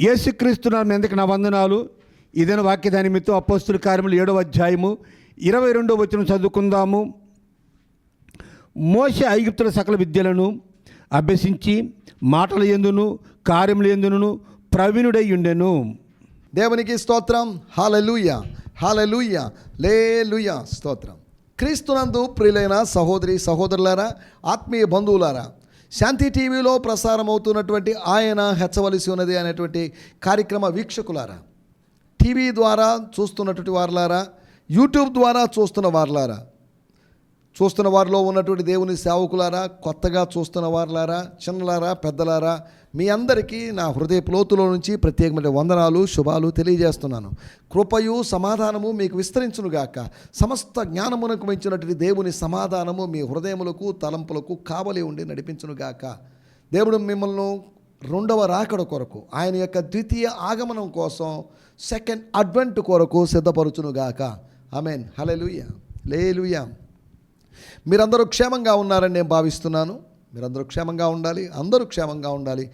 యేసుక్రీస్తున్న ఎందుకు నా వందనాలు? ఇదైన వాక్య నిమిత్తం అపోస్తుల కార్యములు ఏడవ అధ్యాయము ఇరవై రెండవ వచనం చదువుకుందాము. మోస ఐగుప్తుల సకల విద్యలను అభ్యసించి మాటల ఎందును కార్యముల ఎందును ప్రవీణుడై ఉండెను. దేవునికి స్తోత్రం. హాలలుయ హాలలుయ లేలుయ. స్తోత్రం. క్రీస్తునందు ప్రియులైన సహోదరి సహోదరులారా ఆత్మీయ బంధువులారా శాంతి టీవీలో ప్రసారం అవుతున్నటువంటి ఆయన హెచ్చవలసి ఉన్నది అనేటువంటి కార్యక్రమ వీక్షకులారా టీవీ ద్వారా చూస్తున్నటువంటి వారులారా యూట్యూబ్ ద్వారా చూస్తున్న వారులారా చూస్తున్న వారిలో ఉన్నటువంటి దేవుని సేవకులారా కొత్తగా చూస్తున్న వారులారా చిన్నలారా పెద్దలారా మీ అందరికీ నా హృదయ లోతులో నుంచి ప్రత్యేకమైన వందనాలు శుభాలు తెలియజేస్తున్నాను. కృపయు సమాధానము మీకు విస్తరించునుగాక. సమస్త జ్ఞానమునకు మించినటువంటి దేవుని సమాధానము మీ హృదయములకు తలంపులకు కావలి ఉండి నడిపించునుగాక. దేవుడు మిమ్మల్ని రెండవ రాకడ కొరకు ఆయన యొక్క ద్వితీయ ఆగమనం కోసం సెకండ్ అడ్వెంట్ కొరకు సిద్ధపరచునుగాక. ఆమెన్. హలెలుయ లేలుయా. మీరందరూ క్షేమంగా ఉన్నారని నేను భావిస్తున్నాను. మీరందరూ క్షేమంగా ఉండాలి అందరూ క్షేమంగా ఉండాలి.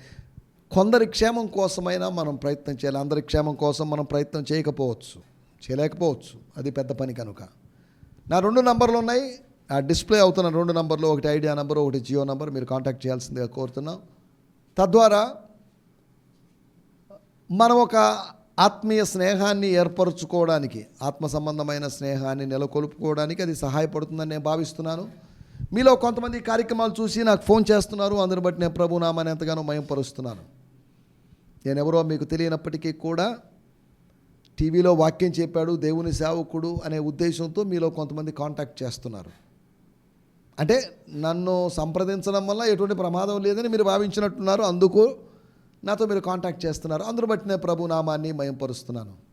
కొందరి క్షేమం కోసమైనా మనం ప్రయత్నం చేయాలి అందరి క్షేమం కోసం మనం ప్రయత్నం చేయకపోవచ్చు చేయలేకపోవచ్చు. అది పెద్ద పని కనుక. నా రెండు నంబర్లు ఉన్నాయి. ఆ డిస్ప్లే అవుతున్న రెండు నంబర్లు ఒకటి ఐడియా నంబర్ ఒకటి జియో నంబర్ మీరు కాంటాక్ట్ చేయాల్సిందిగా కోరుతున్నాం. తద్వారా మనం ఒక ఆత్మీయ స్నేహాన్ని ఏర్పరచుకోవడానికి ఆత్మ సంబంధమైన స్నేహాన్ని నెలకొల్పుకోవడానికి అది సహాయపడుతుందని నేను భావిస్తున్నాను. మీలో కొంతమంది కార్యక్రమాలు చూసి నాకు ఫోన్ చేస్తున్నారు. అందుని బట్టి నేను ప్రభు నామాన్ని ఎంతగానో మయంపరుస్తున్నాను. నేను ఎవరో మీకు తెలియనప్పటికీ కూడా టీవీలో వాక్యం చెప్పాడు దేవుని సేవకుడు అనే ఉద్దేశంతో మీలో కొంతమంది కాంటాక్ట్ చేస్తున్నారు. అంటే నన్ను సంప్రదించడం వల్ల ఎటువంటి ప్రమాదం లేదని మీరు భావించినట్టున్నారు. అందుకు నాతో మీరు కాంటాక్ట్ చేస్తున్నారు. అందరు బట్టి నేను ప్రభు నామాన్ని మయంపరుస్తున్నాను.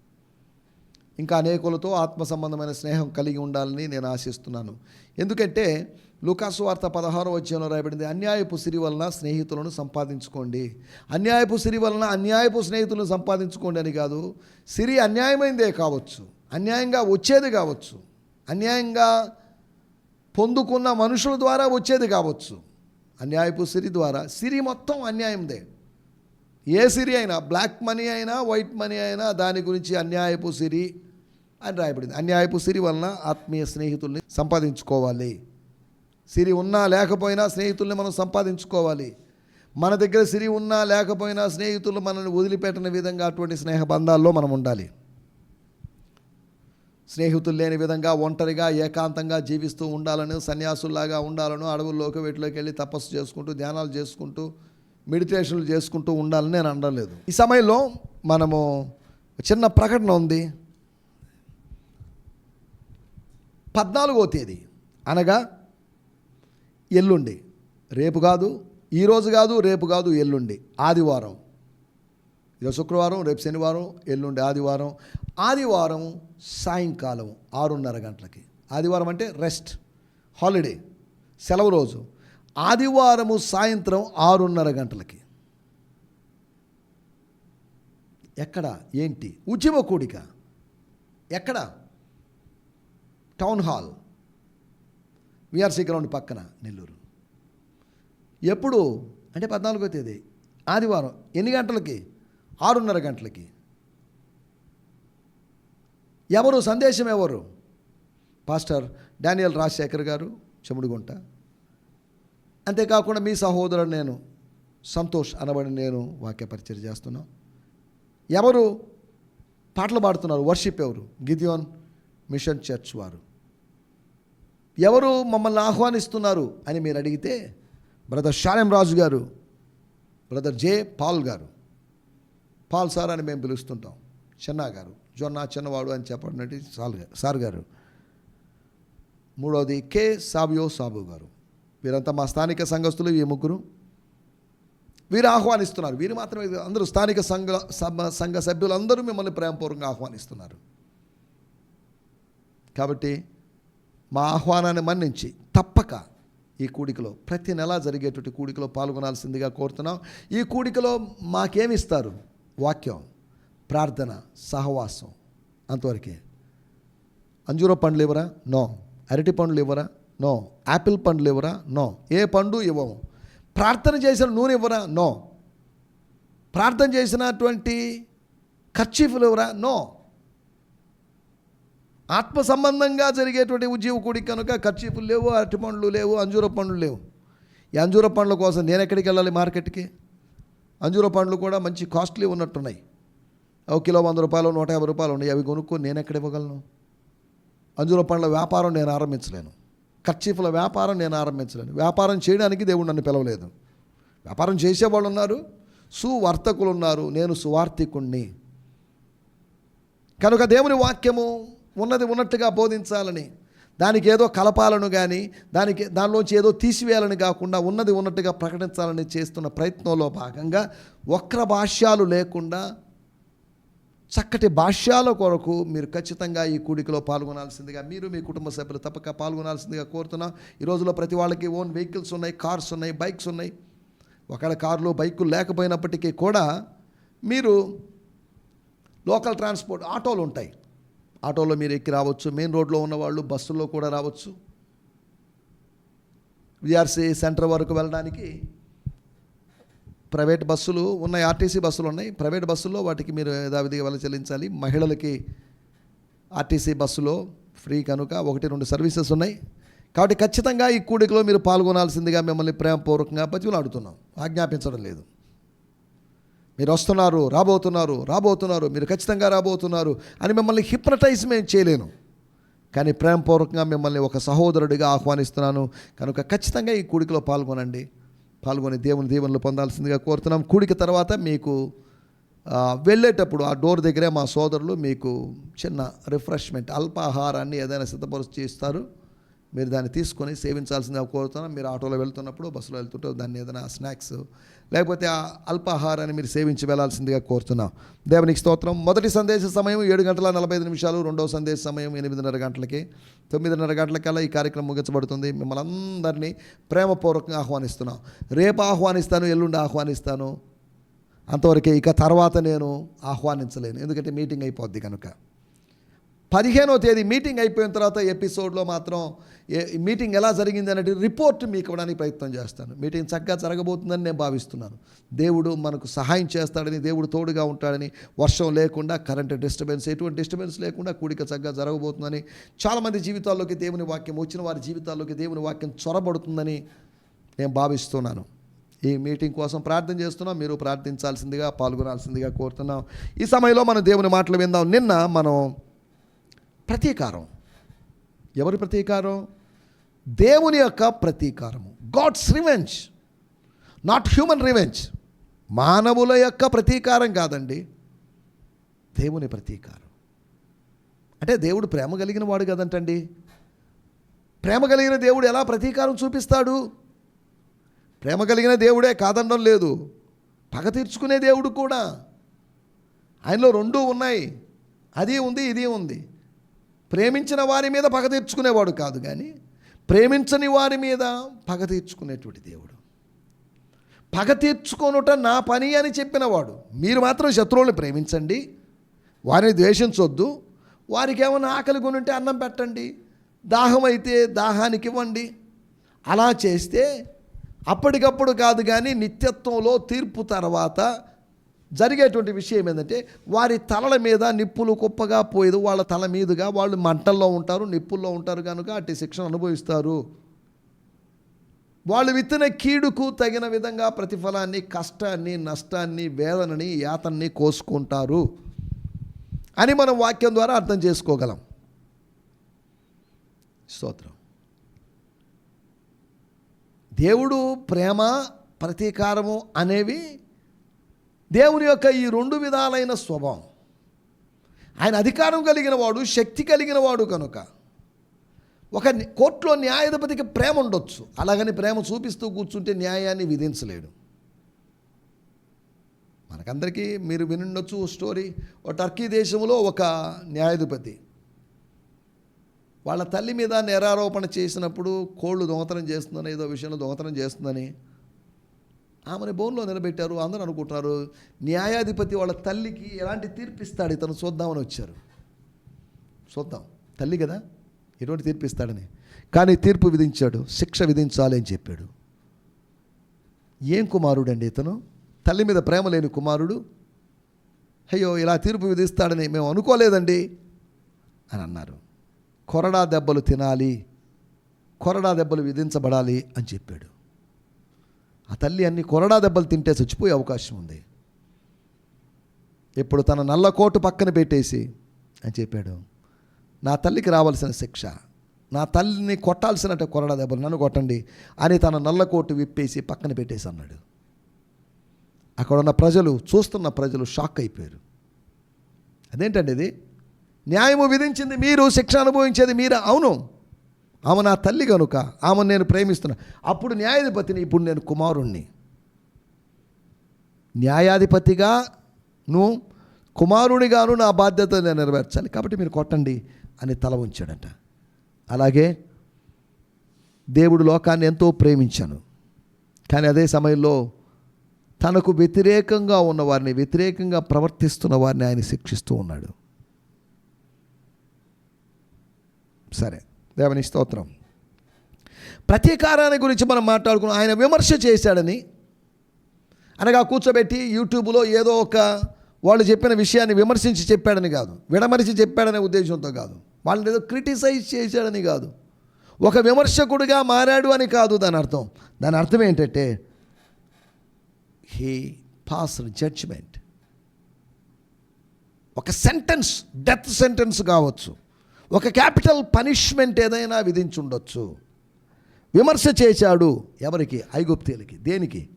ఇంకా అనేకులతో ఆత్మ సంబంధమైన స్నేహం కలిగి ఉండాలని నేను ఆశిస్తున్నాను. ఎందుకంటే లుకాసు వార్త పదహారో అధ్యాయంలో రాయబడింది అన్యాయపు సిరి వలన స్నేహితులను సంపాదించుకోండి. అన్యాయపు సిరి వలన అన్యాయపు స్నేహితులను సంపాదించుకోండి అని కాదు సిరి అన్యాయమైందే కావచ్చు అన్యాయంగా వచ్చేది కావచ్చు అన్యాయంగా పొందుకున్న మనుషుల ద్వారా వచ్చేది కావచ్చు. అన్యాయపు సిరి ద్వారా సిరి మొత్తం అన్యాయందే. ఏ సిరి అయినా బ్లాక్ మనీ అయినా వైట్ మనీ అయినా దాని గురించి అన్యాయపు సిరి అని రాయబడింది. అన్యాయపు సిరి వలన ఆత్మీయ స్నేహితుల్ని సంపాదించుకోవాలి. సిరి ఉన్నా లేకపోయినా స్నేహితుల్ని మనం సంపాదించుకోవాలి. మన దగ్గర సిరి ఉన్నా లేకపోయినా స్నేహితులు మనల్ని వదిలిపెట్టని విధంగా అటువంటి స్నేహ బంధాల్లో మనం ఉండాలి. స్నేహితులు లేని విధంగా ఒంటరిగా ఏకాంతంగా జీవిస్తూ ఉండాలని సన్యాసుల్లాగా ఉండాలను అడవుల్లోకి వీటిలోకి వెళ్ళి తపస్సు చేసుకుంటూ ధ్యానాలు చేసుకుంటూ మెడిటేషన్లు చేసుకుంటూ ఉండాలని నేను అనలేదు ఈ సమయంలో మనము చిన్న ప్రకటన ఉంది. పద్నాలుగో తేదీ. అనగా ఎల్లుండి. రేపు కాదు ఈరోజు కాదు రేపు కాదు ఎల్లుండి. ఆదివారం. ఈరోజు శుక్రవారం రేపు శనివారం ఎల్లుండి ఆదివారం. ఆదివారం సాయంకాలం ఆరున్నర గంటలకి. ఆదివారం అంటే రెస్ట్ హాలిడే సెలవు రోజు. ఆదివారము సాయంత్రం ఆరున్నర గంటలకి. ఎక్కడ? ఏంటి? ఉద్యమ కూడిక. ఎక్కడ? Town hall. విఆర్సీ గ్రౌండ్ పక్కన నెల్లూరు. ఎప్పుడు? అంటే పద్నాలుగో తేదీ. ఆదివారం. ఎన్ని గంటలకి? ఆరున్నర గంటలకి. ఎవరు? సందేశం ఎవరు? పాస్టర్ డానియల్ రాజశేఖర్ గారు చెముడుగుంట. అంతేకాకుండా మీ సహోదరుడు నేను సంతోష్ అనబడి నేను వాక్య పరిచయం ఎవరు? పాటలు పాడుతున్నారు. వర్షిప్ ఎవరు? గిదియోన్ మిషన్ చర్చ్ వారు. ఎవరు మమ్మల్ని ఆహ్వానిస్తున్నారు అని మీరు అడిగితే బ్రదర్ షారెం రాజు గారు బ్రదర్ జే పాల్ గారు పాల్ సార్ అని మేము పిలుస్తుంటాం. చెన్నా గారు జొన్న చిన్నవాడు అని చెప్పడం సాల్ సార్ గారు. మూడవది కే సాబియో సాబు గారు. వీరంతా మా స్థానిక సంఘస్థులు ఈ ముగ్గురు. వీరు ఆహ్వానిస్తున్నారు. వీరు మాత్రమే అందరూ స్థానిక సంఘ సభ- సంఘ సభ్యులందరూ మిమ్మల్ని ప్రేమపూర్వకంగా ఆహ్వానిస్తున్నారు. కాబట్టి మా ఆహ్వానాన్ని మన్నించి తప్పక ఈ కూడికలో ప్రతి నెల జరిగేటువంటి కూడికలో పాల్గొనాల్సిందిగా కోరుతున్నాం. ఈ కూడికలో మాకేమిస్తారు? వాక్యం ప్రార్థన సహవాసం. అంతవరకే. అంజూర పండ్లు ఇవ్వరా? నో. అరటి పండ్లు ఇవ్వరా? నో. యాపిల్ పండ్లు ఇవ్వరా? నో. ఏ పండు ఇవ్వము. ప్రార్థన చేసిన నూనె ఇవ్వరా? నో. ప్రార్థన చేసినటువంటి ఖర్చీఫులు ఇవ్వరా? నో. ఆత్మ సంబంధంగా జరిగేటువంటి ఉద్యోగ కనుక ఖర్చీఫులు లేవు అరటి పండ్లు లేవు అంజూర పండ్లు లేవు. ఈ అంజూర పండ్ల కోసం నేను ఎక్కడికి వెళ్ళాలి మార్కెట్కి? అంజూర పండ్లు కూడా మంచి కాస్ట్లీ ఉన్నట్టున్నాయి. ఒక కిలో వంద రూపాయలు నూట యాభై రూపాయలు ఉన్నాయి. అవి కొనుక్కొని నేను ఎక్కడ ఇవ్వగలను? అంజూర పండ్ల వ్యాపారం నేను ఆరంభించలేను. ఖర్చీఫ్ల వ్యాపారం నేను ఆరంభించలేను. వ్యాపారం చేయడానికి దేవుడు నన్ను పిలవలేదు. వ్యాపారం చేసేవాళ్ళు ఉన్నారు సువర్తకులు ఉన్నారు నేను సువార్థికుణ్ణి. కనుక దేవుని వాక్యము ఉన్నది ఉన్నట్టుగా బోధించాలని దానికి ఏదో కలపాలను కానీ దానికి దానిలోంచి ఏదో తీసివేయాలని కాకుండా ఉన్నది ఉన్నట్టుగా ప్రకటించాలని చేస్తున్న ప్రయత్నంలో భాగంగా వక్ర భాష్యాలు లేకుండా చక్కటి భాష్యాల కొరకు మీరు ఖచ్చితంగా ఈ కూడికలో పాల్గొనాల్సిందిగా మీరు మీ కుటుంబ సభ్యులు తప్పక పాల్గొనాల్సిందిగా కోరుతున్నాం. ఈ రోజుల్లో ప్రతి వాళ్ళకి ఓన్ వెహికల్స్ ఉన్నాయి కార్స్ ఉన్నాయి బైక్స్ ఉన్నాయి. ఒకవేళ కార్లు బైకులు లేకపోయినప్పటికీ కూడా మీరు లోకల్ ట్రాన్స్పోర్ట్ ఆటోలు ఉంటాయి. ఆటోలో మీరు ఎక్కి రావచ్చు మెయిన్ రోడ్లో ఉన్నవాళ్ళు బస్సుల్లో కూడా రావచ్చు. విఆర్సీ సెంటర్ వరకు వెళ్ళడానికి ప్రైవేట్ బస్సులు ఉన్నాయి ఆర్టీసీ బస్సులు ఉన్నాయి. ప్రైవేట్ బస్సుల్లో వాటికి మీరు యథావిధిగా వెళ్ళ చెల్లించాలి. మహిళలకి ఆర్టీసీ బస్సులో ఫ్రీ కనుక ఒకటి రెండు సర్వీసెస్ ఉన్నాయి. కాబట్టి ఖచ్చితంగా ఈ కూడికలో మీరు పాల్గొనాల్సిందిగా మిమ్మల్ని ప్రేమపూర్వకంగా బతిమలాడుతున్నాం. ఆజ్ఞాపించడం లేదు. మీరు వస్తున్నారు రాబోతున్నారు రాబోతున్నారు మీరు ఖచ్చితంగా రాబోతున్నారు అని మిమ్మల్ని హిప్నటైజ్ మేము చేయలేను. కానీ ప్రేమపూర్వకంగా మిమ్మల్ని ఒక సహోదరుడిగా ఆహ్వానిస్తున్నాను. కనుక ఖచ్చితంగా ఈ కూడికలో పాల్గొనండి. పాల్గొని దేవుని దీవెనలు పొందాల్సిందిగా కోరుతున్నాం. కూడిక తర్వాత మీకు వెళ్ళేటప్పుడు ఆ డోర్ దగ్గరే మా సోదరులు మీకు చిన్న రిఫ్రెష్మెంట్ అల్పాహారాన్ని ఏదైనా సిద్ధపరుచి ఇస్తారు. మీరు దాన్ని తీసుకొని సేవించాల్సిందిగా కోరుతున్నాం మీరు ఆటోలో వెళ్తున్నప్పుడు బస్సులో వెళ్తుంటే దాన్ని ఏదైనా స్నాక్స్ లేకపోతే ఆ అల్పాహారాన్ని మీరు సేవించి వెళ్ళాల్సిందిగా కోరుతున్నాం. దేవునికి స్తోత్రం. మొదటి సందేశ సమయం ఏడు గంటల నలభై ఐదు నిమిషాలు రెండవ సందేశ సమయం ఎనిమిదిన్నర గంటలకి. తొమ్మిదిన్నర గంటలకల్లా ఈ కార్యక్రమం ముగించబడుతుంది. మిమ్మల్ని అందరినీ ప్రేమపూర్వకంగా ఆహ్వానిస్తున్నాం. రేపు ఆహ్వానిస్తాను ఎల్లుండి ఆహ్వానిస్తాను. అంతవరకే ఇక తర్వాత నేను ఆహ్వానించలేను. ఎందుకంటే మీటింగ్ అయిపోద్ది కనుక. పదిహేనో తేదీ మీటింగ్ అయిపోయిన తర్వాత ఎపిసోడ్లో మాత్రం ఏ- మీటింగ్ ఎలా జరిగింది అనేది రిపోర్ట్ మీకు ఇవ్వడానికి ప్రయత్నం చేస్తాను. మీటింగ్ చక్కగా జరగబోతుందని నేను భావిస్తున్నాను. దేవుడు మనకు సహాయం చేస్తాడని దేవుడు తోడుగా ఉంటాడని వర్షం లేకుండా కరెంట్ డిస్టర్బెన్స్ ఎటువంటి డిస్టర్బెన్స్ లేకుండా కూడిక చక్కగా జరగబోతుందని చాలామంది జీవితాల్లోకి దేవుని వాక్యం వచ్చిన వారి జీవితాల్లోకి దేవుని వాక్యం చొరబడుతుందని నేను భావిస్తున్నాను. ఈ మీటింగ్ కోసం ప్రార్థన చేస్తున్నాం. మీరు ప్రార్థించాల్సిందిగా పాల్గొనాల్సిందిగా కోరుతున్నాం. ఈ సమయంలో మనం దేవుని మాటలు విందాం. నిన్న మనం ప్రతీకారం. ఎవరి ప్రతీకారం? దేవుని యొక్క ప్రతీకారము. God's revenge not human revenge మానవుల యొక్క ప్రతీకారం కాదండి. దేవుని ప్రతీకారం. అంటే దేవుడు ప్రేమ కలిగిన వాడు కదంటండి. ప్రేమ కలిగిన దేవుడు ఎలా ప్రతీకారం చూపిస్తాడు? ప్రేమ కలిగిన దేవుడే కాదనడం లేదు. పగ తీర్చుకునే దేవుడు కూడా. ఆయనలో రెండూ ఉన్నాయి. అది ఉంది ఇది ఉంది. ప్రేమించిన వారి మీద పగ తీర్చుకునేవాడు కాదు కానీ ప్రేమించని వారి మీద పగ తీర్చుకునేటువంటి దేవుడు. పగ తీర్చుకొనుట నా పని అని చెప్పినవాడు. మీరు మాత్రం శత్రువుల్ని ప్రేమించండి వారిని ద్వేషించొద్దు వారికి ఏమైనా ఆకలి కొనుంటే ఉంటే అన్నం పెట్టండి దాహం అయితే దాహానికి ఇవ్వండి. అలా చేస్తే అప్పటికప్పుడు కాదు కానీ నిత్యత్వంలో తీర్పు తర్వాత జరిగేటువంటి విషయం ఏంటంటే వారి తలల మీద నిప్పులు కుప్పగా పోయేది వాళ్ళ తల మీదుగా వాళ్ళు మంటల్లో ఉంటారు నిప్పుల్లో ఉంటారు కనుక అట్టి శిక్షణ అనుభవిస్తారు. వాళ్ళు విత్తిన కీడుకు తగిన విధంగా ప్రతిఫలాన్ని కష్టాన్ని నష్టాన్ని వేదనని యాతన్ని కోసుకుంటారు అని మనం వాక్యం ద్వారా అర్థం చేసుకోగలం. స్తోత్రం. దేవుడు ప్రేమ ప్రతీకారము అనేవి దేవుని యొక్క ఈ రెండు విధాలైన స్వభావం. ఆయన అధికారం కలిగిన వాడు శక్తి కలిగిన వాడు కనుక ఒక కోర్టులో న్యాయాధిపతికి ప్రేమ ఉండొచ్చు. అలాగని ప్రేమ చూపిస్తూ కూర్చుంటే న్యాయాన్ని విధించలేడు. మనకందరికీ మీరు వినుండొచ్చు స్టోరీ. ఓ టర్కీ దేశంలో ఒక న్యాయాధిపతి వాళ్ళ తల్లి మీద నేరారోపణ చేసినప్పుడు కోళ్ళు దొంగతనం చేస్తుందని ఏదో విషయంలో దొంగతనం చేస్తుందని ఆమెను బోన్లో నిలబెట్టారు అందరూ అనుకుంటున్నారు న్యాయాధిపతి వాళ్ళ తల్లికి ఎలాంటి తీర్పు ఇస్తాడు ఇతను చూద్దామని వచ్చారు. చూద్దాం. తల్లి కదా ఎటువంటి తీర్పు ఇస్తాడని కానీ తీర్పు విధించాడు శిక్ష విధించాలి అని చెప్పాడు. ఏం కుమారుడండి ఇతను? తల్లి మీద ప్రేమ లేని కుమారుడు? అయ్యో ఇలా తీర్పు విధిస్తాడని మేము అనుకోలేదండి అని అన్నారు. కొరడా దెబ్బలు తినాలి కొరడా దెబ్బలు విధించబడాలి అని చెప్పాడు. ఆ తల్లి అన్ని కొరడా దెబ్బలు తింటే చచ్చిపోయే అవకాశం ఉంది. ఇప్పుడు తన నల్ల కోటు పక్కన పెట్టేసి అని చెప్పాడు నా తల్లికి రావాల్సిన శిక్ష నా తల్లిని కొట్టాల్సినట్టు కొరడా దెబ్బలు నన్ను కొట్టండి అని తన నల్ల కోటు విప్పేసి పక్కన పెట్టేసి అన్నాడు. అక్కడ ఉన్న ప్రజలు చూస్తున్న ప్రజలు షాక్ అయిపోయారు. అదేంటండి ఇది? న్యాయము విధించింది మీరు శిక్ష అనుభవించేది మీరు? అవును. ఆమె నా తల్లి కనుక ఆమెను నేను ప్రేమిస్తున్నా. అప్పుడు న్యాయాధిపతిని ఇప్పుడు నేను కుమారుణ్ణి. న్యాయాధిపతిగా నువ్వు కుమారునిగాను నా బాధ్యత నేను నెరవేర్చాలి. కాబట్టి మీరు కొట్టండి అని తల ఉంచాడట అలాగే దేవుడు లోకాన్ని ఎంతో ప్రేమించాను. కానీ అదే సమయంలో తనకు వ్యతిరేకంగా ఉన్న వారిని వ్యతిరేకంగా ప్రవర్తిస్తున్న వారిని ఆయన శిక్షిస్తూ ఉన్నాడు. సరే. దేవుని స్తోత్రం. ప్రతీకారాన్ని గురించి మనం మాట్లాడుకున్నాం. ఆయన విమర్శ చేశాడని. అనగా కూర్చోబెట్టి యూట్యూబ్లో ఏదో ఒక వాళ్ళు చెప్పిన విషయాన్ని విమర్శించి చెప్పాడని కాదు. విడమరిచి చెప్పాడనే ఉద్దేశంతో కాదు. వాళ్ళని ఏదో క్రిటిసైజ్ చేశాడని కాదు. ఒక విమర్శకుడిగా మారాడు అని కాదు దాని అర్థం. దాని అర్థం ఏంటంటే హీ పాస్ జడ్జ్మెంట్ ఒక సెంటెన్స్ డెత్ సెంటెన్స్ కావచ్చు. ఒక క్యాపిటల్ పనిష్మెంట్ ఏదైనా విధించుండొచ్చు. విమర్శ చేశాడు ఎవరికి? ఐగుప్తీలకి దేనికి?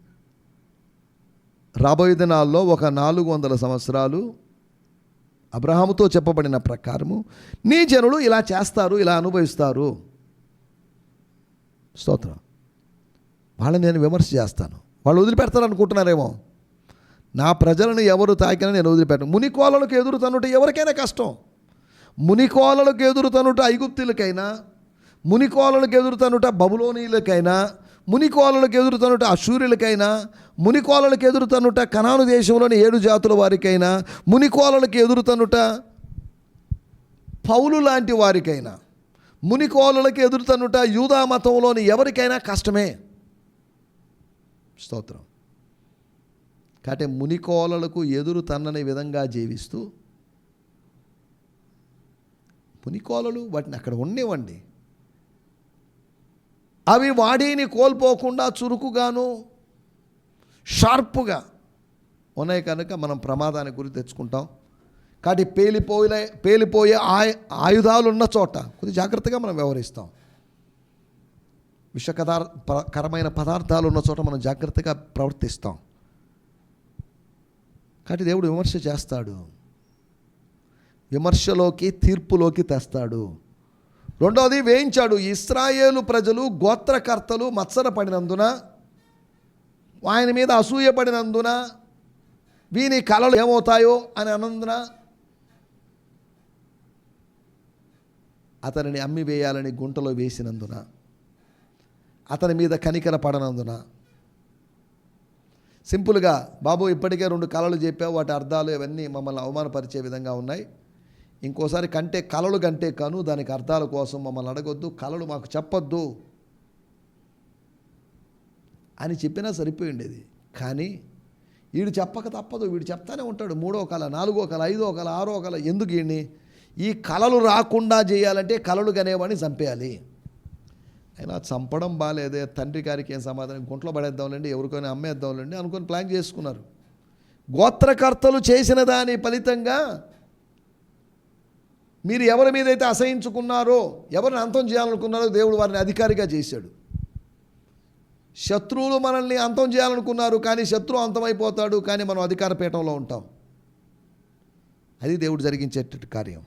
రాబోయే దినాల్లో ఒక నాలుగు వందల సంవత్సరాలు అబ్రహాముతో చెప్పబడిన ప్రకారము నీ జనులు ఇలా చేస్తారు ఇలా అనుభవిస్తారు. స్తోత్రం. వాళ్ళని నేను విమర్శ చేస్తాను. వాళ్ళు వదిలిపెడతారు అనుకుంటున్నారేమో నా ప్రజలను ఎవరు తాకినా నేను వదిలిపెట్టను. మునికోలలకు ఎదురు తనుట ఎవరికైనా కష్టం. మునికోలలకు ఎదురు తనుట ఐగుప్తులకైనా మునికోలలకు ఎదురు తనుట బబులోనీలకైనా మునికోలలకు ఎదురు తనుట మునికోలలకు ఎదురు తనుట కనాను దేశంలోని ఏడు జాతుల వారికైనా మునికోలలకు ఎదురు తనుట పౌలు లాంటి వారికైనా మునికోలలకు ఎదురు తనుట యూదా మతంలోని ఎవరికైనా కష్టమే. స్తోత్రం. కాబట్టి మునికోలలకు ఎదురు తన్నని విధంగా జీవిస్తూ పునికోలలు వాటిని అక్కడ ఉండేవండి. అవి వాడిని కోల్పోకుండా చురుకుగాను షార్పుగా ఉన్నాయి కనుక మనం ప్రమాదానికి గురి తెచ్చుకుంటాం. కాబట్టి పేలిపోయే పేలిపోయే ఆయు ఆయుధాలు ఉన్న చోట కొద్ది జాగ్రత్తగా మనం వ్యవహరిస్తాం. విషకదార్ కరమైన పదార్థాలు ఉన్న చోట మనం జాగ్రత్తగా ప్రవర్తిస్తాం. కాబట్టి దేవుడు విమర్శ చేస్తాడు. విమర్శలోకి తీర్పులోకి తెస్తాడు. రెండవది వేయించాడు. ఇస్రాయేలు ప్రజలు గోత్రకర్తలు మత్సరపడినందున ఆయన మీద అసూయపడినందున వీని కళలు ఏమవుతాయో అని అనందున అతనిని అమ్మి వేయాలని గుంటలో వేసినందున అతని మీద కనికర పడనందున. సింపుల్గా బాబు ఇప్పటికే రెండు కళలు చెప్పావు వాటి అర్థాలు ఇవన్నీ మమ్మల్ని అవమానపరిచే విధంగా ఉన్నాయి. ఇంకోసారి కంటే కలలు కంటే కను దానికి అర్థాల కోసం మమ్మల్ని అడగొద్దు కళలు మాకు చెప్పొద్దు అని చెప్పినా సరిపోయి ఉండేది కానీ వీడు చెప్పక తప్పదు వీడు చెప్తానే ఉంటాడు మూడో కళ నాలుగో కళ ఐదో కళ ఆరో కళ ఎందుకు వీడిని ఈ కళలు రాకుండా చేయాలంటే కళలు కనేవాడిని చంపేయాలి. అయినా చంపడం బాగాలేదే తండ్రి గారికి ఏం సమాధానం? గుంట్లో పడేద్దాంలేండి ఎవరికైనా అమ్మేద్దాంలేండి అనుకొని ప్లాన్ చేసుకున్నారు. గోత్రకర్తలు చేసిన దాని ఫలితంగా మీరు ఎవరి మీద అయితే అసహించుకున్నారో ఎవరిని అంతం చేయాలనుకున్నారో దేవుడు వారిని అధికారిగా చేశాడు. శత్రువులు మనల్ని అంతం చేయాలనుకున్నారు కానీ శత్రువు అంతమైపోతాడు కానీ మనం అధికార పీఠంలో ఉంటాం. అది దేవుడు జరిగించేటట్టు కార్యం.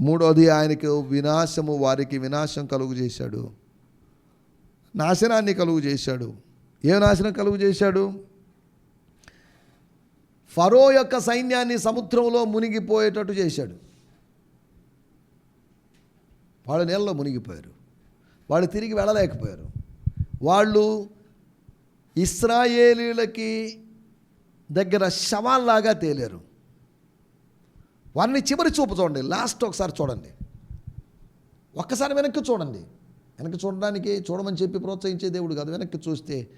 మూడోది ఆయనకు వినాశము వారికి వినాశం కలుగు చేశాడు. నాశనాన్ని కలుగు చేశాడు. ఏ నాశనం కలుగు చేశాడు? ఫరో యొక్క సైన్యాన్ని సముద్రంలో మునిగిపోయేటట్టు చేశాడు. వాళ్ళు నీళ్ళలో మునిగిపోయారు. వాళ్ళు తిరిగి వెళ్ళలేకపోయారు. వాళ్ళు ఇస్రాయేలీలకి దగ్గర శవాల్లాగా తేలేరు. వారిని చివరి చూపు చూడండి లాస్ట్ ఒకసారి చూడండి. ఒక్కసారి వెనక్కి చూడండి. వెనక్కి చూడడానికి చూడమని చెప్పి ప్రోత్సహించే దేవుడు కాదు. వెనక్కి చూస్తే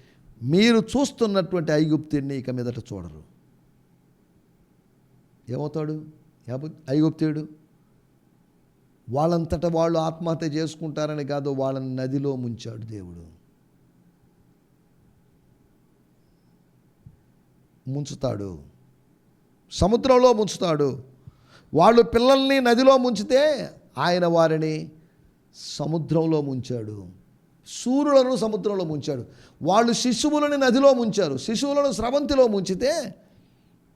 మీరు చూస్తున్నటువంటి ఐగుప్తిని ఇక మీదట చూడరు. ఏమవుతాడు? యాబు- ఐగుప్తుడు వాళ్ళంతట వాళ్ళు ఆత్మహత్య చేసుకుంటారని కాదు వాళ్ళని నదిలో ముంచాడు దేవుడు. ముంచుతాడు. సముద్రంలో ముంచుతాడు. వాళ్ళు పిల్లల్ని నదిలో ముంచితే ఆయన వారిని సముద్రంలో ముంచాడు. సూర్యులను సముద్రంలో ముంచాడు. వాళ్ళు శిశువులను నదిలో ముంచారు. శిశువులను స్రవంతిలో ముంచితే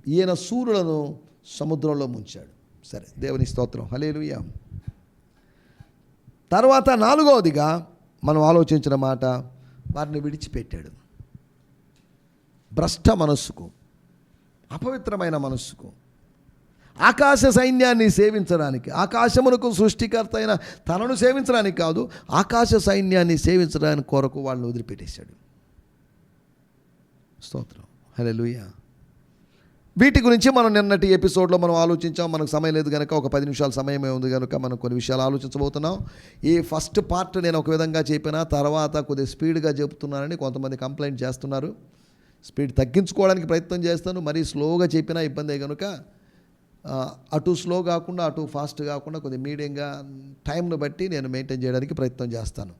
ఈయన సూర్యులను సముద్రంలో ముంచాడు. సరే దేవుని స్తోత్రం. హలేలుయ తర్వాత నాలుగవదిగా మనం ఆలోచించిన మాట వారిని విడిచిపెట్టాడు. భ్రష్ట మనస్సుకు అపవిత్రమైన మనస్సుకు ఆకాశ సైన్యాన్ని సేవించడానికి ఆకాశమునకు సృష్టికర్త అయిన తనను సేవించడానికి కాదు ఆకాశ సైన్యాన్ని సేవించడానికి కొరకు వాళ్ళని వదిలిపెట్టేశాడు. స్తోత్రం. హలో వీటి గురించి మనం నిన్నటి ఎపిసోడ్లో మనం ఆలోచించాం. మనకు సమయం లేదు కనుక ఒక పది నిమిషాల సమయమే ఉంది కనుక మనం కొన్ని విషయాలు ఆలోచించబోతున్నాం. ఈ ఫస్ట్ పార్ట్ నేను ఒక విధంగా చెప్పిన తర్వాత కొద్దిగా స్పీడ్గా చెబుతున్నానని కొంతమంది కంప్లైంట్ చేస్తున్నారు. స్పీడ్ తగ్గించుకోవడానికి ప్రయత్నం చేస్తాను. మరీ స్లోగా చెప్పినా ఇబ్బందే కనుక అటు స్లో కాకుండా అటు ఫాస్ట్ కాకుండా కొద్దిగా మీడియంగా టైంను బట్టి నేను మెయింటైన్ చేయడానికి ప్రయత్నం చేస్తాను.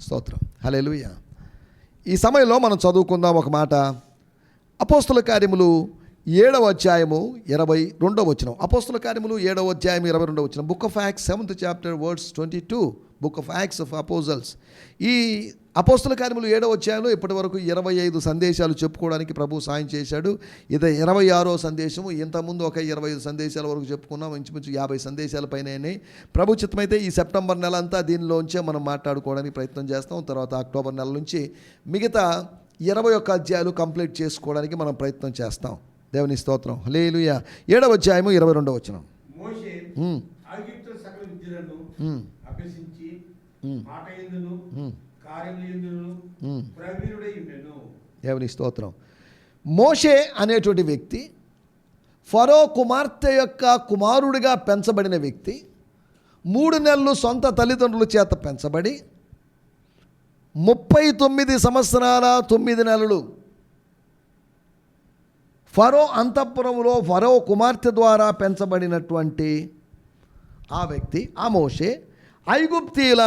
స్తోత్రం. హలో ఈ సమయంలో మనం చదువుకుందాం ఒక మాట. అపోస్తుల కార్యములు ఏడవ అధ్యాయము ఇరవై రెండవ వచనం. అపోస్తుల కార్యములు ఏడవ అధ్యాయం ఇరవై రెండవ వచనం. Book of Acts seventh chapter words twenty two book of Acts of apostles ఈ అపోస్తుల కార్యములు ఏడవ అధ్యాయంలో ఇప్పటి వరకు ఇరవై ఐదు సందేశాలు చెప్పుకోవడానికి ప్రభు సాయం చేశాడు. ఇది ఇరవై ఆరో సందేశము. ఇంతకుముందు ఒక ఇరవై ఐదు సందేశాల వరకు చెప్పుకున్నాం. ఇంచుమించు యాభై సందేశాల పైన ప్రభు చిత్తమైతే ఈ సెప్టెంబర్ నెల అంతా దీనిలోంచే మనం మాట్లాడుకోవడానికి ప్రయత్నం చేస్తాం. తర్వాత అక్టోబర్ నెల నుంచి మిగతా ఇరవై ఒక్క అధ్యాయాలు కంప్లీట్ చేసుకోవడానికి మనం ప్రయత్నం చేస్తాం. దేవుని స్తోత్రం. హలేలుయ ఏడవ అధ్యాయము ఇరవై రెండవ ఉండెను. దేవుని స్తోత్రం. మోషే అనేటువంటి వ్యక్తి ఫరో కుమార్తె యొక్క కుమారుడిగా పెంచబడిన వ్యక్తి మూడు నెలలు సొంత తల్లిదండ్రుల చేత పెంచబడి ముప్పై తొమ్మిది సంవత్సరాల తొమ్మిది నెలలు ఫరో అంతఃపురంలో ఫరో కుమార్తె ద్వారా పెంచబడినటువంటి ఆ వ్యక్తి ఆ మోషే ఐగుప్తీల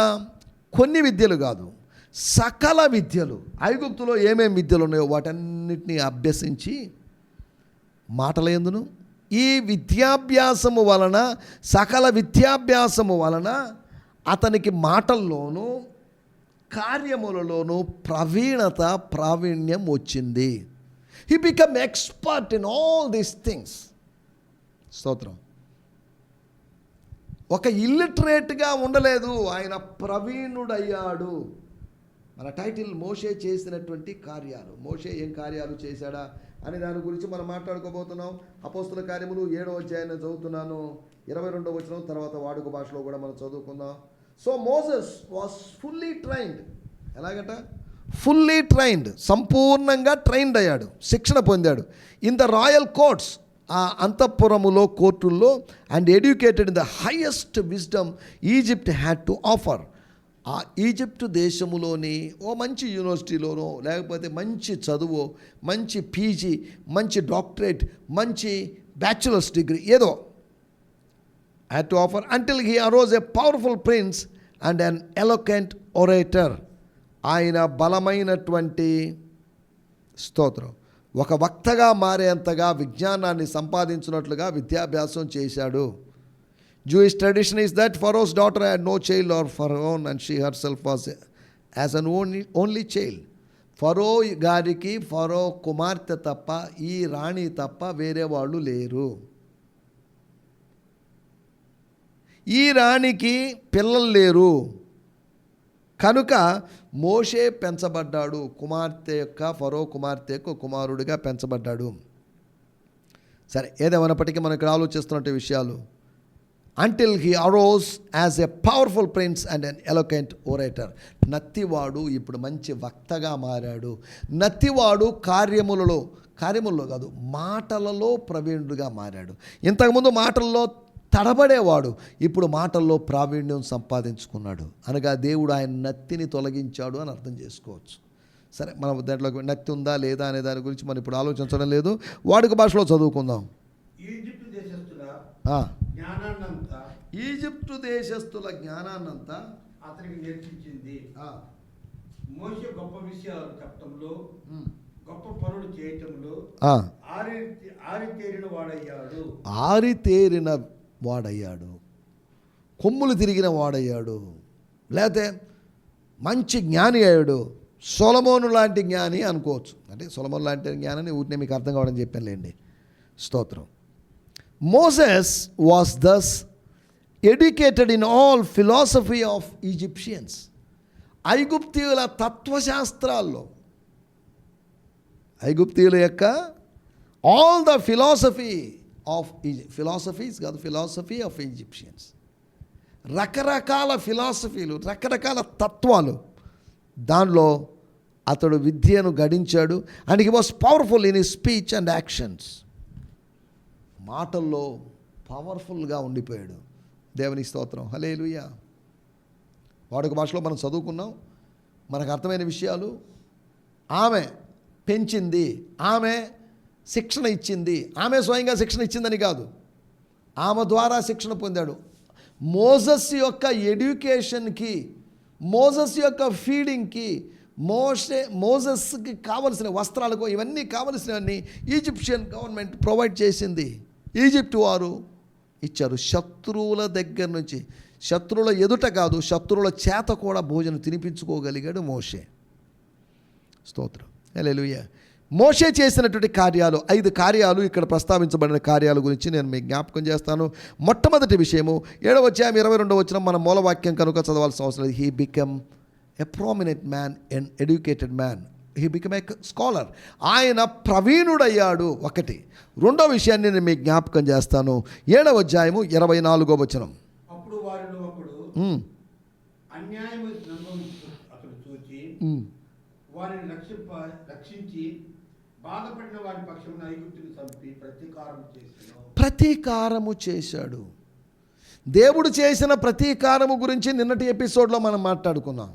కొన్ని విద్యలు కాదు సకల విద్యలు. ఐగుప్తులో ఏమేమి విద్యలు ఉన్నాయో వాటన్నిటినీ అభ్యసించి మాటలేందును ఈ విద్యాభ్యాసము వలన సకల విద్యాభ్యాసము వలన అతనికి మాటల్లోనూ కార్యములలోనూ ప్రవీణత ప్రావీణ్యం వచ్చింది. He become expert in all these things స్తోత్రం. ఒక ఇల్లిటరేట్గా ఉండలేదు ఆయన ప్రవీణుడయ్యాడు. మన టైటిల్ మోషే చేసినటువంటి కార్యాలు. మోషే ఏం కార్యాలు చేశాడా అని దాని గురించి మనం మాట్లాడుకోబోతున్నాం. అపోస్తుల కార్యములు ఏడవ అధ్యాయం చదువుతున్నాను. ఇరవై రెండో వచ్చిన తర్వాత వాడుక భాషలో కూడా మనం చదువుకుందాం. So Moses was fully trained ఎలాగట? Fully trained సంపూర్ణంగా ట్రైన్డ్ అయ్యాడు శిక్షణ పొందాడు ఇన్ ద రాయల్ కోర్ట్స్ ఆ అంతఃపురములో కోర్టుల్లో and educated in the highest wisdom Egypt had to offer ఆ ఈజిప్ట్ దేశములోని ఓ మంచి యూనివర్సిటీలోనో లేకపోతే మంచి చదువు మంచి పీజీ మంచి డాక్టరేట్ మంచి బ్యాచులర్స్ డిగ్రీ ఏదో had to offer until he arose a powerful prince and an eloquent orator ఆయన బలమైనటువంటి స్తోత్రం. ఒక వక్తగా మారేంతగా విజ్ఞానాన్ని సంపాదించినట్లుగా విద్యాభ్యాసం చేశాడు. Jewish tradition is that Pharaoh's daughter had no child or for own and she herself was as an only only child Pharaoh గారికి Pharaoh కుమార్తె తప్ప ఈ రాణి తప్ప వేరే వాళ్ళు లేరు. ఈ రాణికి పిల్లలు లేరు. కనుక మోషే పెంచబడ్డాడు. కుమార్తె యొక్క ఫరో కుమార్తె యొక్క కుమారుడిగా పెంచబడ్డాడు. సరే ఏదేమైనప్పటికీ మనం ఇక్కడ ఆలోచిస్తున్నట్టు విషయాలు. Until he arose as a powerful prince and an eloquent orator నత్తివాడు ఇప్పుడు మంచి వక్తగా మారాడు. నత్తివాడు కార్యములలో కార్యముల్లో కాదు మాటలలో ప్రవీణుడిగా మారాడు. ఇంతకుముందు మాటల్లో తడబడేవాడు. ఇప్పుడు మాటల్లో ప్రావీణ్యం సంపాదించుకున్నాడు. అనగా దేవుడు ఆయన నత్తిని తొలగించాడు అని అర్థం చేసుకోవచ్చు. సరే మనం దాంట్లో నత్తి ఉందా లేదా అనే దాని గురించి మనం ఇప్పుడు ఆలోచించడం లేదు. వాడుక భాషలో చదువుకుందాం. ఈజిప్ట్ దేశస్థుల. జ్ఞానాన్నంతా ఈజిప్టు దేశస్థుల జ్ఞానాన్నంతా అతనికి నేర్పించింది. మోసే గొప్ప విషయాలు చెప్పటంలో ఉమ్, గొప్ప పనులు చేయటంలో ఆరితేరిన వాడయ్యాడు. ఆరితేరిన వాడయ్యాడు. కొమ్ములు తిరిగిన వాడయ్యాడు. లేకపోతే మంచి జ్ఞాని అయ్యాడు. సొలమోను లాంటి జ్ఞాని అనుకోవచ్చు. అంటే సొలమోను లాంటి జ్ఞానాన్ని ఊరినే మీకు అర్థం కావడం చెప్పానులేండి స్తోత్రం. Moses was thus educated in all philosophy of Egyptians ఐగుప్తీయుల తత్వశాస్త్రాల్లో. ఐగుప్తీయుల యొక్క all the philosophy of philosophies కాదు ఫిలాసఫీ ఆఫ్ ఈజిప్షియన్స్ రకరకాల ఫిలాసఫీలు రకరకాల తత్వాలు. దానిలో అతడు విద్యను గడించాడు and he was powerful in ఈ స్పీచ్ అండ్ యాక్షన్స్ మాటల్లో పవర్ఫుల్గా ఉండిపోయాడు. దేవుని స్తోత్రం. హలే వాడుక భాషలో మనం చదువుకున్నాం. మనకు అర్థమైన విషయాలు. ఆమె పెంచింది. ఆమె శిక్షణ ఇచ్చింది. ఆమె స్వయంగా శిక్షణ ఇచ్చిందని కాదు. ఆమె ద్వారా శిక్షణ పొందాడు. మోజస్ యొక్క ఎడ్యుకేషన్కి మోజస్ యొక్క ఫీడింగ్కి మోసే మోజస్కి కావలసిన వస్త్రాలకు ఇవన్నీ కావలసినవన్నీ ఈజిప్షియన్ గవర్నమెంట్ ప్రొవైడ్ చేసింది. ఈజిప్ట్ వారు ఇచ్చారు. శత్రువుల దగ్గర నుంచి శత్రువుల ఎదుట కాదు శత్రువుల చేత కూడా భోజనం తినిపించుకోగలిగాడు మోషే. స్తోత్రం. హల్లెలూయ. మోషే చేసినటువంటి కార్యాలు ఐదు కార్యాలు ఇక్కడ ప్రస్తావించబడిన కార్యాల గురించి నేను మీకు జ్ఞాపకం చేస్తాను. మొట్టమొదటి విషయము ఏడవ అధ్యాయం ఇరవై రెండవ వచ్చిన మన మూలవాక్యం కనుక చదవాల్సిన అవసరం లేదు. He become a prominent man and educated man he become a scholar ఆయన ప్రవీణుడయ్యాడు ఒకటి. రెండో విషయాన్ని నేను మీకు జ్ఞాపకం చేస్తాను. ఏడవ అధ్యాయము ఇరవై నాలుగో వచనం. అప్పుడు. వారిని రక్షించి బాధపడిన పక్షమున ఐగుప్తుని చంపి ప్రతీకారం ప్రతీకారము చేశాడు. దేవుడు చేసిన ప్రతీకారము గురించి నిన్నటి ఎపిసోడ్లో మనం మాట్లాడుకున్నాం.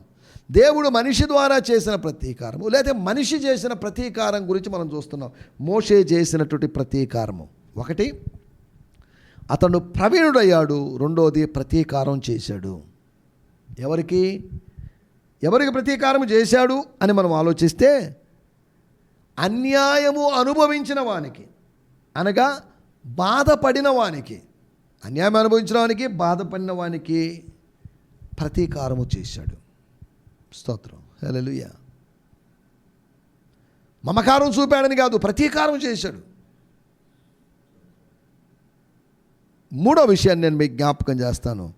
దేవుడు మనిషి ద్వారా చేసిన ప్రతీకారము లేదా మనిషి చేసిన ప్రతీకారం గురించి మనం చూస్తున్నాం. మోషే చేసినటువంటి ప్రతీకారము. ఒకటి అతను ప్రవీణుడయ్యాడు రెండోది ప్రతీకారం చేశాడు. ఎవరికి? ఎవరికి ప్రతీకారం చేశాడు అని మనం ఆలోచిస్తే అన్యాయము అనుభవించిన వానికి అనగా బాధపడిన వానికి అన్యాయం అనుభవించిన వానికి బాధపడిన వానికి ప్రతీకారము చేశాడు. స్తోత్రం. హల్లెలూయా. మమకారం చూపాడని కాదు ప్రతీకారం చేశాడు. మూడో విషయాన్ని నేను మీకు జ్ఞాపకం చేస్తాను.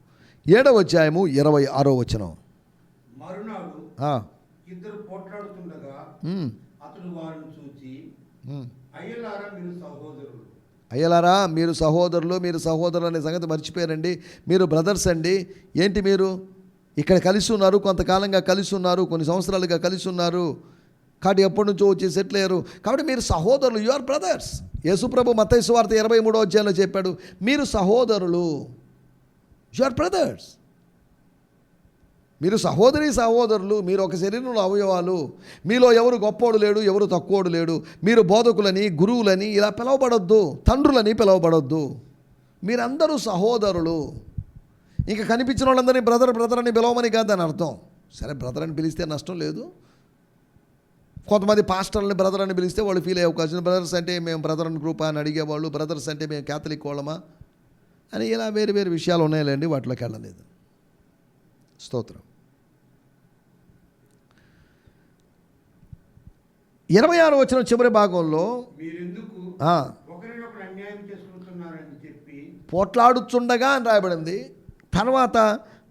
ఏడవ అధ్యాయము ఇరవై ఆరో వచనం. మరునాడు ఇద్దరు పోట్లాడుతుండగా అతడు వారిని చూచి ఉమ్. అయ్యలారా మీరు సహోదరులు. అయ్యలారా మీరు సహోదరులు మీరు సహోదరులు అనే సంగతి మర్చిపోయారండి. మీరు బ్రదర్స్ అండి ఏంటి మీరు? ఇక్కడ కలిసి ఉన్నారు కొంతకాలంగా కలిసి ఉన్నారు కొన్ని సంవత్సరాలుగా కలిసి ఉన్నారు. కాబట్టి ఎప్పటి నుంచో వచ్చి సెటిల్ అయ్యారు. కాబట్టి మీరు సహోదరులు యు ఆర్ బ్రదర్స్ యేసుప్రభు మత్తయి వార్త ఇరవై మూడో అధ్యాయంలో చెప్పాడు మీరు సహోదరులు యు ఆర్ బ్రదర్స్ మీరు సహోదరి సహోదరులు మీరు ఒక శరీరంలో అవయవాలు మీలో ఎవరు గొప్పోడు లేడు ఎవరు తక్కువడు లేడు మీరు బోధకులని గురువులని ఇలా పిలవబడొద్దు తండ్రులని పిలవబడొద్దు. మీరందరూ సహోదరులు. ఇంకా కనిపించిన వాళ్ళందరినీ బ్రదర్ బ్రదర్ అని పిలవమని కాదు అని అర్థం. సరే బ్రదర్ అని పిలిస్తే నష్టం లేదు. కొంతమంది పాస్టర్ని బ్రదర్ అని పిలిస్తే వాళ్ళు ఫీల్ అయ్యే అవకాశం బ్రదర్స్ అంటే మేము బ్రదర్ అని గ్రూప్ అని అడిగేవాళ్ళు బ్రదర్స్ అంటే మేము క్యాథలిక్ వాళ్ళమా అని ఇలా వేరు వేరు విషయాలు ఉన్నాయిలేండి వాటిలోకి వెళ్ళలేదు. స్తోత్రం. ఇరవై ఆరు వచ్చిన చివరి భాగంలో పోట్లాడుచుండగా అని రాయబడింది. తర్వాత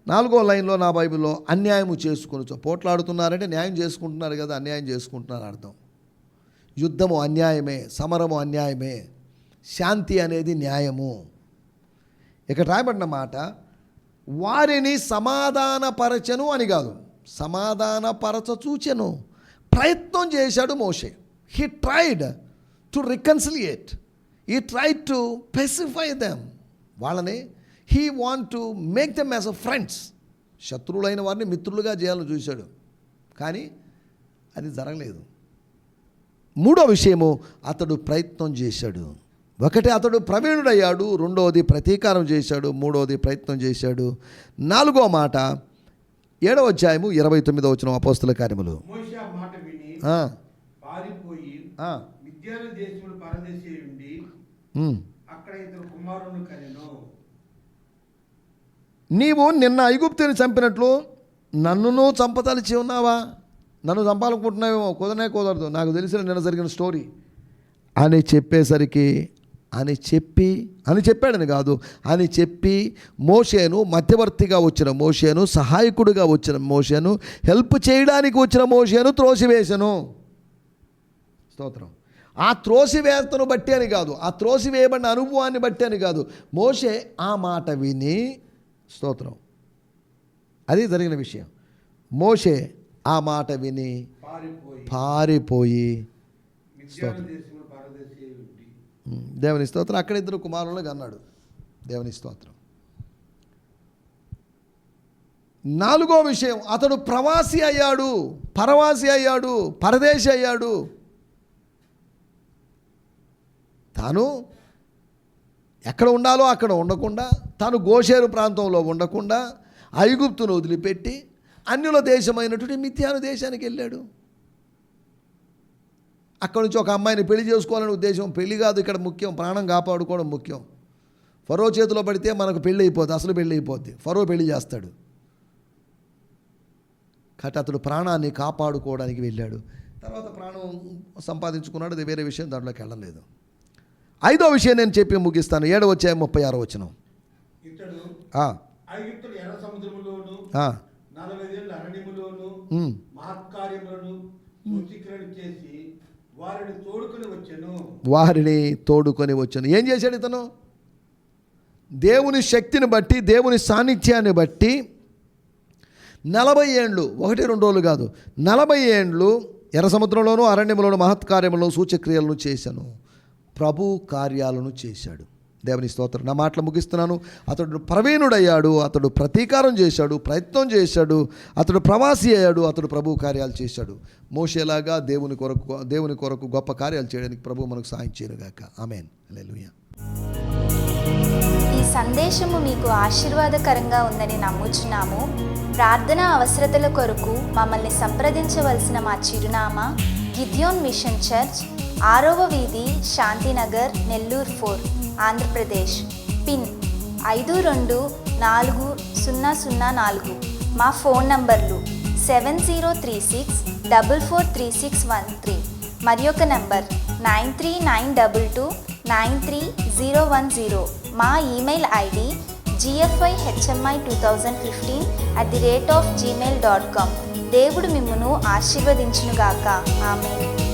నాలుగో లైన్లో నా బైబిల్లో అన్యాయము చేసుకుని పోట్లాడుతున్నారంటే న్యాయం చేసుకుంటున్నారు కదా అన్యాయం చేసుకుంటున్నారు అర్థం. యుద్ధము అన్యాయమే సమరము అన్యాయమే శాంతి అనేది న్యాయము. ఇక్కడ రాయబడిన మాట వారిని సమాధానపరచను అని కాదు సమాధానపరచ చూచెను ప్రయత్నం చేశాడు మోషే. హీ ట్రైడ్ టు రికన్సిలియేట్ ఈ ట్రైడ్ టు పెసిఫై దెమ్ వాళ్ళని he want to make them as a friends శత్రువులైన వారిని మిత్రులుగా చేయాలని చూశాడు. కానీ అది జరగలేదు. మూడో విషయము అతడు ప్రయత్నం చేశాడు. ఒకటి అతడు ప్రవీణుడయ్యాడు రెండవది ప్రతీకారం చేశాడు మూడవది ప్రయత్నం చేశాడు. నాలుగో మాట ఏడవ అధ్యాయము ఇరవై తొమ్మిదో వచ్చిన అపోస్తుల కార్యములు. నీవు నిన్న ఐగుప్తుని చంపినట్లు నన్నును చంపదలిచి ఉన్నావా? నన్ను చంపాలనుకుంటున్నావేమో? కుదరనే కుదరదు. నాకు తెలిసిన నిన్న జరిగిన స్టోరీ. అని చెప్పేసరికి అని చెప్పి అని చెప్పాడని కాదు అని చెప్పి మోషేను మధ్యవర్తిగా వచ్చిన మోషేను సహాయకుడిగా వచ్చిన మోషేను హెల్ప్ చేయడానికి వచ్చిన మోషేను త్రోసివేశను. స్తోత్రం. ఆ త్రోసివేతను బట్టి అని కాదు ఆ త్రోసివేయబడిన అనుభవాన్ని బట్టి అని కాదు మోషే ఆ మాట విని స్తోత్రం. అది జరిగిన విషయం. మోషే ఆ మాట విని పారిపోయి. పారిపోయి విద్యాలయ దేశములు పరదేశీ ఉండి ఉమ్, దేవుని స్తోత్రం. అక్కడ ఇద్దరు కుమారులకు అన్నాడు దేవుని స్తోత్రం. నాలుగో విషయం అతడు ప్రవాసి అయ్యాడు పరవాసి అయ్యాడు పరదేశి అయ్యాడు. తాను ఎక్కడ ఉండాలో అక్కడ ఉండకుండా తాను గోషేరు ప్రాంతంలో ఉండకుండా ఐగుప్తును వదిలిపెట్టి అన్యుల దేశమైనటువంటి మిథ్యాను దేశానికి వెళ్ళాడు. అక్కడ నుంచి ఒక అమ్మాయిని పెళ్ళి చేసుకోవాలనే ఉద్దేశం. పెళ్ళి కాదు ఇక్కడ ముఖ్యం. ప్రాణం కాపాడుకోవడం ముఖ్యం. ఫరో చేతిలో పడితే మనకు పెళ్ళి అయిపోద్ది అసలు పెళ్ళి అయిపోద్ది. ఫరో పెళ్ళి చేస్తాడు. కాబట్టి అతడు ప్రాణాన్ని కాపాడుకోవడానికి వెళ్ళాడు. తర్వాత ప్రాణం సంపాదించుకున్నాడు అది వేరే విషయం దాంట్లోకి వెళ్ళలేదు. ఐదో విషయం నేను చెప్పి ముగిస్తాను. ఏడవ వచ్చే ముప్పై ఆరో వచ్చిన నలభై ఏళ్ళ అరణ్యములోను మహత్కార్యములను సూచికలను చేసి వారిని తోడుకొని వారిని తోడుకొని వచ్చాను. ఏం చేశాడు ఇతను? దేవుని శక్తిని బట్టి దేవుని సాన్నిధ్యాన్ని బట్టి నలభై ఏండ్లు ఒకటి రెండు రోజులు కాదు నలభై ఏండ్లు ఎర్ర సముద్రంలోనూ అరణ్యంలోనూ మహత్కార్యములను సూచక్రియలను చేశాను. ప్రభు కార్యాలను చేశాడు. దేవుని స్తోత్రం. నా మాటలు ముగిస్తున్నాను. అతడు ప్రవీణుడయ్యాడు. అతడు ప్రతీకారం చేశాడు. ప్రయత్నం చేశాడు. అతడు ప్రవాసి అయ్యాడు. అతడు ప్రభు కార్యాలు చేశాడు. మోసేలాగా దేవుని కొరకు దేవుని కొరకు గొప్ప కార్యాలు చేయడానికి ప్రభు మనకు సాయం చేయనుగాక ఆమెన్. ఈ సందేశము మీకు ఆశీర్వాదకరంగా ఉందని నమ్ముచున్నాము. ప్రార్థన అవసరతల కొరకు మమ్మల్ని సంప్రదించవలసిన మా చిరునామా గిద్యోన్ మిషన్ చర్చ్ ఆరవ వీధి శాంతినగర్ నెల్లూరు ఫోర్. ఆంధ్రప్రదేశ్. పిన్ ఐదు రెండు నాలుగు సున్నా సున్నా నాలుగు. మా ఫోన్ నంబర్లు seven zero three six double four three six one three. మరి ఒక number nine three nine double two nine three zero one zero. మా email ID GFI HMI two thousand fifteen at the rate of Gmail dot com. దేవుడు మిమ్మును ఆశీర్వదించునుగాక. ఆమె